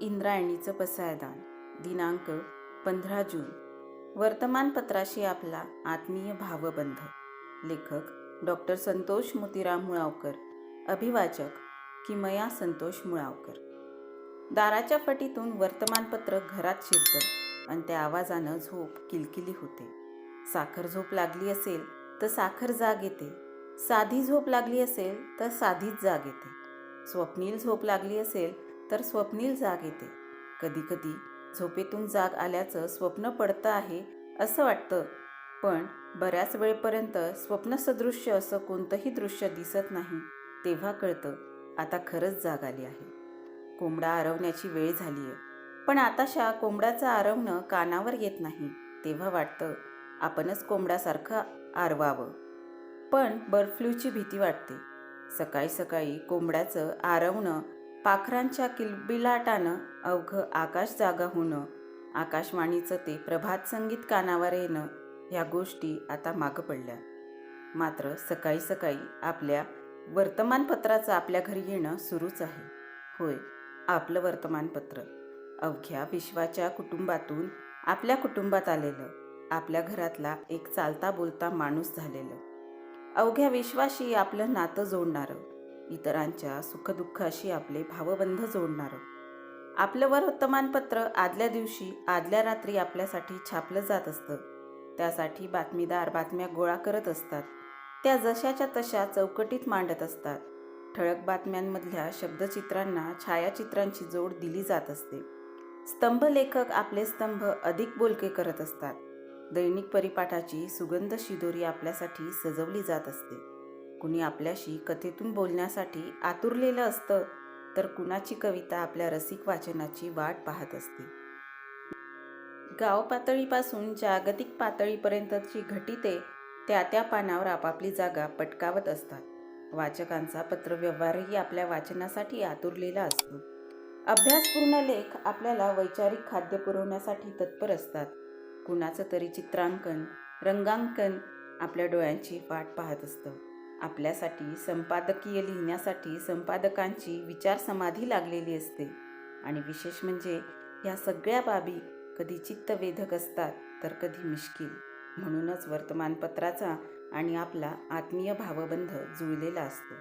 इंद्रायणीचं पसायदान. दिनांक पंधरा जून. वर्तमानपत्राशी आपला आत्मीय भावबंध. लेखक डॉक्टर संतोष मोतीराम मुळावकर. अभिवाचक किमया संतोष मुळावकर. दाराच्या फटीतून वर्तमानपत्र घरात शिरतं आणि त्या आवाजानं झोप किलकिली होते. साखर झोप लागली असेल तर साखर जाग येते. साधी झोप लागली असेल तर साधीच जाग येते. स्वप्नील झोप लागली असेल तर स्वप्नील जाग येते. कधीकधी झोपेतून जाग आल्याचं स्वप्न पडतं आहे असं वाटतं पण बऱ्याच वेळपर्यंत स्वप्नसदृश्य असं कोणतंही दृश्य दिसत नाही तेव्हा कळतं आता खरंच जाग आली आहे. कोंबडा आरवण्याची वेळ झाली आहे पण आताशा कोंबड्याचं आरवणं कानावर येत नाही तेव्हा वाटतं आपणच कोंबड्यासारखं आरवावं. पण बर्ड फ्लूची भीती वाटते. सकाळी सकाळी कोंबड्याचं आरवणं पाखरांच्या किलबिलाटानं अवघं आकाश जागा होणं आकाशवाणीचं ते प्रभात संगीत कानावर येणं ह्या गोष्टी आता मागं पडल्या. मात्र सकाळी सकाळी आपल्या वर्तमानपत्राचं आपल्या घरी येणं सुरूच आहे. होय आपलं वर्तमानपत्र. अवघ्या विश्वाच्या कुटुंबातून आपल्या कुटुंबात आलेलं आपल्या घरातला एक चालता बोलता माणूस झालेलं. अवघ्या विश्वाशी आपलं नातं जोडणारं इतरांच्या सुखदुःखाशी आपले भावबंध जोडणारं. आपलं वर्तमानपत्र आदल्या दिवशी आदल्या रात्री आपल्यासाठी छापलं जात असतं. त्यासाठी बातमीदार बातम्या गोळा करत असतात. त्या जशाच्या तशा चौकटीत मांडत असतात. ठळक बातम्यांमधल्या शब्दचित्रांना छायाचित्रांची जोड दिली जात असते. स्तंभ लेखक आपले स्तंभ अधिक बोलके करत असतात. दैनिक परिपाठाची सुगंध शिदोरी आपल्यासाठी सजवली जात असते. कुणी आपल्याशी कथेतून बोलण्यासाठी आतुरलेलं असतं तर कुणाची कविता आपल्या रसिक वाचनाची वाट पाहत असते. गाव पातळीपासून जागतिक पातळीपर्यंतची घटिते त्या त्या पानावर आपापली जागा पटकावत असतात. वाचकांचा पत्रव्यवहारही आपल्या वाचनासाठी आतुरलेला असतो. अभ्यासपूर्ण लेख आपल्याला वैचारिक खाद्य पुरवण्यासाठी तत्पर असतात. कुणाचं तरी चित्रांकन रंगांकन आपल्या डोळ्यांची वाट पाहत असतं. आपल्यासाठी संपादकीय लिहिण्यासाठी संपादकांची विचार समाधी लागलेली असते. आणि विशेष म्हणजे ह्या सगळ्या बाबी कधी चित्तवेधक असतात तर कधी मिश्किल. म्हणूनच वर्तमानपत्राचा आणि आपला आत्मीय भावबंध जुळलेला असतो.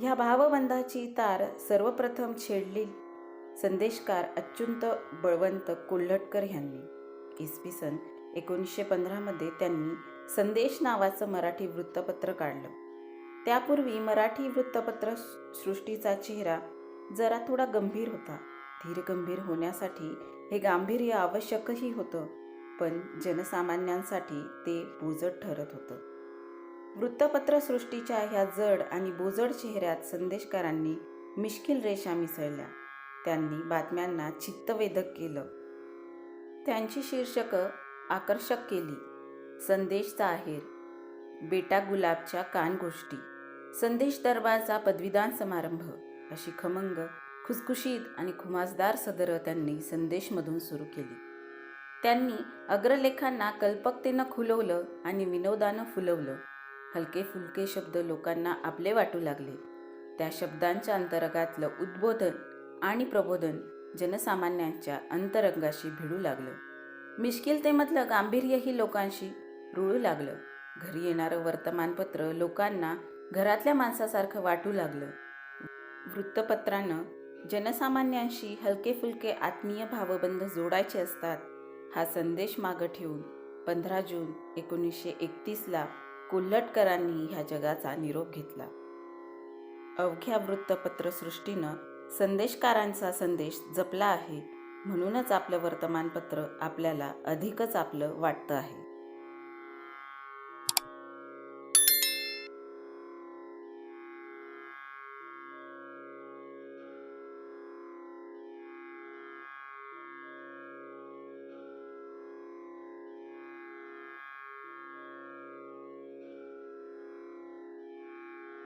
ह्या भावबंधाची तार सर्वप्रथम छेडली संदेशकार अच्युंत बळवंत कोल्हटकर यांनी इसवी सन एकोणीसशे पंधरामध्ये त्यांनी संदेश नावाचं मराठी वृत्तपत्र काढलं. त्यापूर्वी मराठी वृत्तपत्र सृष्टीचा चेहरा जरा थोडा गंभीर होता. धीरगंभीर होण्यासाठी हे गांभीर्य आवश्यकही होतं पण जनसामान्यांसाठी ते बोजड ठरत होतं. वृत्तपत्रसृष्टीच्या ह्या जड आणि बोजड चेहऱ्यात संदेशकारांनी मिश्किल रेषा मिसळल्या. त्यांनी बातम्यांना चित्तवेधक केलं. त्यांची शीर्षकं आकर्षक केली. संदेश जाहीर बेटा गुलाबच्या कान गोष्टी संदेश दरबारचा पदवीदान समारंभ अशी खमंग खुसखुशीत आणि खुमासदार सदरं त्यांनी संदेशमधून सुरू केली. त्यांनी अग्रलेखांना कल्पकतेनं खुलवलं आणि विनोदानं फुलवलं. हलके फुलके शब्द लोकांना आपले वाटू लागले. त्या शब्दांच्या अंतरंगातलं उद्बोधन आणि प्रबोधन जनसामान्यांच्या अंतरंगाशी भिडू लागलं. मिश्किलतेमधलं गांभीर्यही लोकांशी रुळू लागलं. घरी येणारं वर्तमानपत्र लोकांना घरातल्या माणसासारखं वाटू लागलं. वृत्तपत्रानं जनसामान्यांशी हलके फुलके आत्मीय भावबंध जोडायचे असतात हा संदेश मागं ठेवून पंधरा जून एकोणीसशे एकतीसला कोल्हटकरांनी ह्या जगाचा निरोप घेतला. अवघ्या वृत्तपत्रसृष्टीनं संदेशकारांचा संदेश जपला आहे म्हणूनच आपलं वर्तमानपत्र आपल्याला अधिकच आपलं वाटतं आहे.